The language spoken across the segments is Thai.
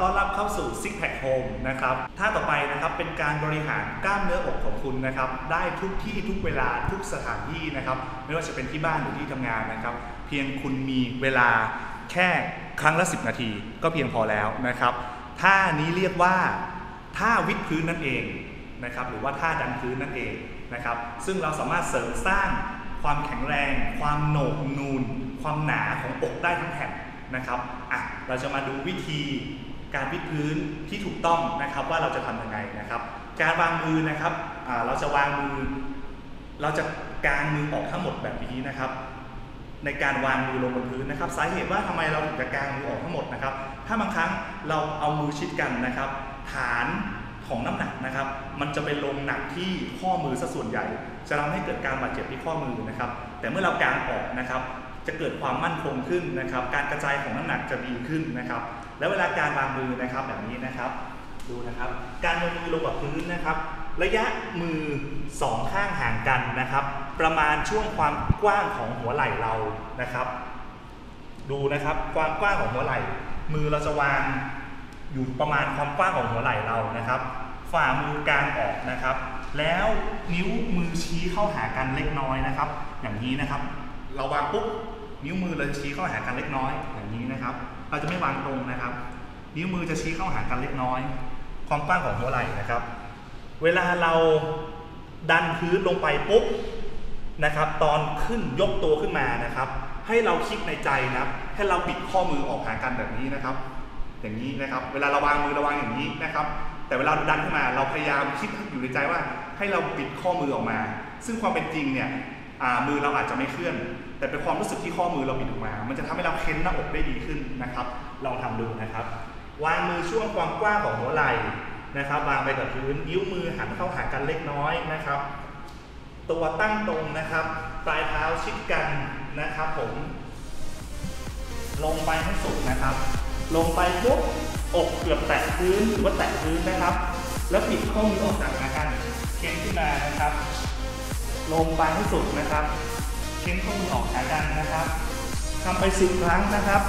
ต้อนรับเข้าสู่ Six Pack Home นะครับท่าต่อไปนะครับเป็นการบริหารกล้ามเนื้ออกของคุณนะครับได้ทุกที่ทุกเวลาทุกสถานที่นะครับไม่ว่าจะเป็นที่บ้านหรือที่ทำงานนะครับ เพียงคุณมีเวลาแค่ครั้งละ 10 นาที ก็เพียงพอแล้วนะครับท่านี้เรียกว่าท่าวิดพื้นนั่นเองนะครับหรือว่าท่าดันพื้นนั่นเองนะครับซึ่งเราสามารถเสริมสร้างความแข็งแรง ความโหนกนูน ความหนาของอกได้ทั้งแผ่นนะครับอะเราจะมาดูวิธี การวิดพื้นที่ถูกต้องนะครับว่าเราจะทำยังไงนะครับ การวางมือนะครับเราจะวางมือ เราจะกางมือออกทั้งหมดแบบนี้นะครับ ในการวางมือลงบนพื้นนะครับ สาเหตุว่าทำไมเราถึงจะกางมือออกทั้งหมดนะครับ ถ้าบางครั้งเราเอามือชิดกันนะครับ ฐานของน้ำหนักนะครับ มันจะไปลงหนักที่ข้อมือซะส่วนใหญ่ จะทำให้เกิดการบาดเจ็บที่ข้อมือนะครับ แต่เมื่อเรากางออกนะครับ จะเกิดความมั่นคงขึ้นนะครับ การกระจายของน้ำหนักจะดีขึ้นนะครับ แล้วเวลาการวางมือนะครับแบบนี้นะครับดูนะครับ การวางมือลงกับพื้นนะครับ ระยะมือสองข้างห่างกันนะครับ ประมาณช่วงความกว้างของหัวไหล่เรานะครับ ดูนะครับความกว้างของหัวไหล่ มือเราจะวางอยู่ประมาณความกว้างของหัวไหล่เรานะครับ ฝ่ามือกลางออกนะครับ แล้วนิ้วมือชี้เข้าหากันเล็กน้อยนะครับ อย่างนี้นะครับ เราวางปุ๊บ นิ้วมือเราจะชี้เข้าหากันเล็กน้อยอย่างนี้นะครับ เราจะไม่วางตรงนะครับ นิ้วมือจะชี้เข้าหากันเล็กน้อย ความกว้างของหัวไหล่นะครับ เวลาเราดันพื้นลงไปปุ๊บนะครับ ตอนขึ้นยกตัวขึ้นมานะครับ ให้เราคิดในใจนะครับให้เราบิดข้อมือออกหากันแบบนี้นะครับ อย่างนี้นะครับ เวลาเราวางมือระวางอย่างนี้นะครับ แต่เวลาดันขึ้นมา เราพยายามคิดอยู่ในใจว่า ให้เราบิดข้อมือออกมา ซึ่งความเป็นจริงเนี่ย มือเราอาจจะไม่เคลื่อน แต่เป็นความรู้สึกที่ข้อมือเราบิดออกมา มันจะทำให้เราเค้นหน้าอกได้ดีขึ้นนะครับ ลองทำดูนะครับ วางมือช่วงความกว้างของหัวไหล่นะครับ วางไปกับพื้น นิ้วมือหันเข้าหากันเล็กน้อยนะครับ ตัวตั้งตรงนะครับ ปลายเท้าชิดกันนะครับผม ลงไปให้สุดนะครับ ลงไปปุ๊บอกเกือบแตะพื้นหรือว่าแตะพื้นนะครับ แล้วปิดข้อมือออกจากกันเค้นขึ้นมานะครับ ลงไปให้สุดนะครับเค้นข้อมือออกจากกันนะครับทำไปสิบครั้งนะครับ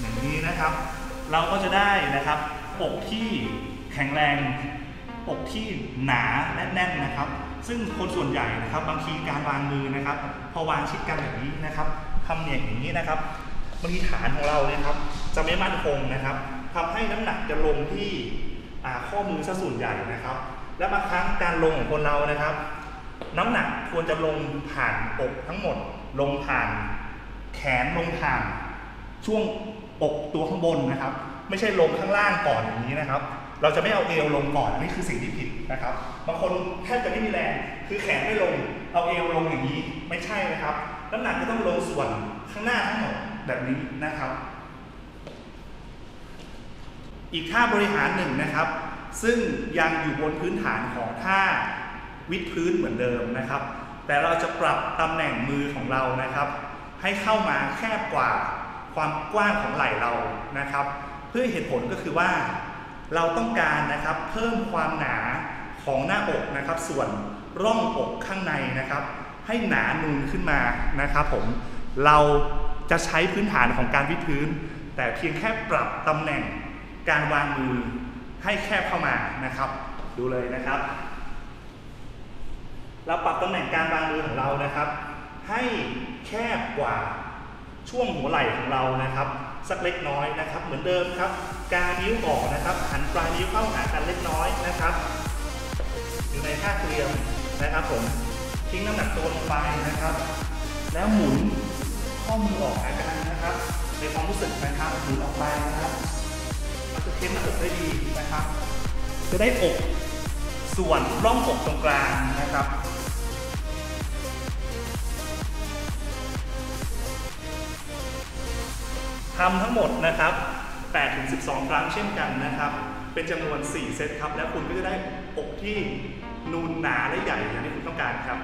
อย่างนี้นะครับ เราก็จะได้นะครับอกที่แข็งแรงอกที่หนาและแน่นนะครับ ซึ่งคนส่วนใหญ่นะครับบางทีการวางมือนะครับ พอวางชิดกันแบบนี้นะครับทำเนี่ยอย่างนี้นะครับบางทีฐานของเราเนี่ยครับจะไม่มั่นคงนะครับทำให้น้ำหนักจะลงที่ข้อมือซะส่วนใหญ่นะครับ และบางครั้งการลงของคนเรานะครับ น้ำหนักควรจะลงผ่านอกทั้งหมด ลงผ่านแขนลงผ่านช่วงอกตัวข้างบนนะครับ ไม่ใช่ลงข้างล่างก่อนอย่างนี้นะครับ เราจะไม่เอาเอวลงก่อนอันนี่คือสิ่งที่ผิดนะครับ บางคนแทบจะไม่มีแรงคือแขนไม่ลง เอาเอวลงอย่างนี้ไม่ใช่นะครับน้ำหนักจะต้องลงส่วนข้างหน้าทั้งหมดแบบนี้นะครับ อีกท่าบริหารหนึ่งนะครับ ซึ่งยังอยู่บนพื้นฐานของท่าวิดพื้นเหมือนเดิมนะครับ แต่เราจะปรับตำแหน่งมือของเรานะครับ ให้เข้ามาแคบกว่าความกว้างของไหล่เรานะครับ เพื่อเหตุผลก็คือว่า เราต้องการนะครับเพิ่มความหนาของหน้าอกนะครับ ส่วนร่องอกข้างในนะครับ ให้หนานูนขึ้นมานะครับผมเราจะใช้พื้นฐานของการวิดพื้น แต่เพียงแค่ปรับตำแหน่งการวางมือให้แคบเข้ามานะครับ ดูเลยนะครับ เราปรับตำแหน่งการวางมือของเรานะครับ ให้แคบกว่าช่วงหัวไหล่ของเรานะครับ สักเล็กน้อยนะครับ เหมือนเดิมครับการนิ้วออกนะครับ หันปลายนิ้วเข้าหากันเล็กน้อยนะครับ อยู่ในท่าเตรียมนะครับผมทิ้งน้ำหนักตัวลงไปนะครับ แล้วหมุนข้อมือออกหากันนะครับ ในความรู้สึกนะครับหมุนออกไปนะครับมันจะเค้นหน้าอกได้ดีนะครับ จะได้อกส่วนร่องอกตรงกลางนะครับ ทำทั้งหมดนะครับ8ถึง12 ครั้งเช่นกันนะครับ เป็นจำนวน 4 เซตครับ แล้วคุณก็จะได้อกที่นูนหนาและใหญ่อย่างที่คุณต้องการครับ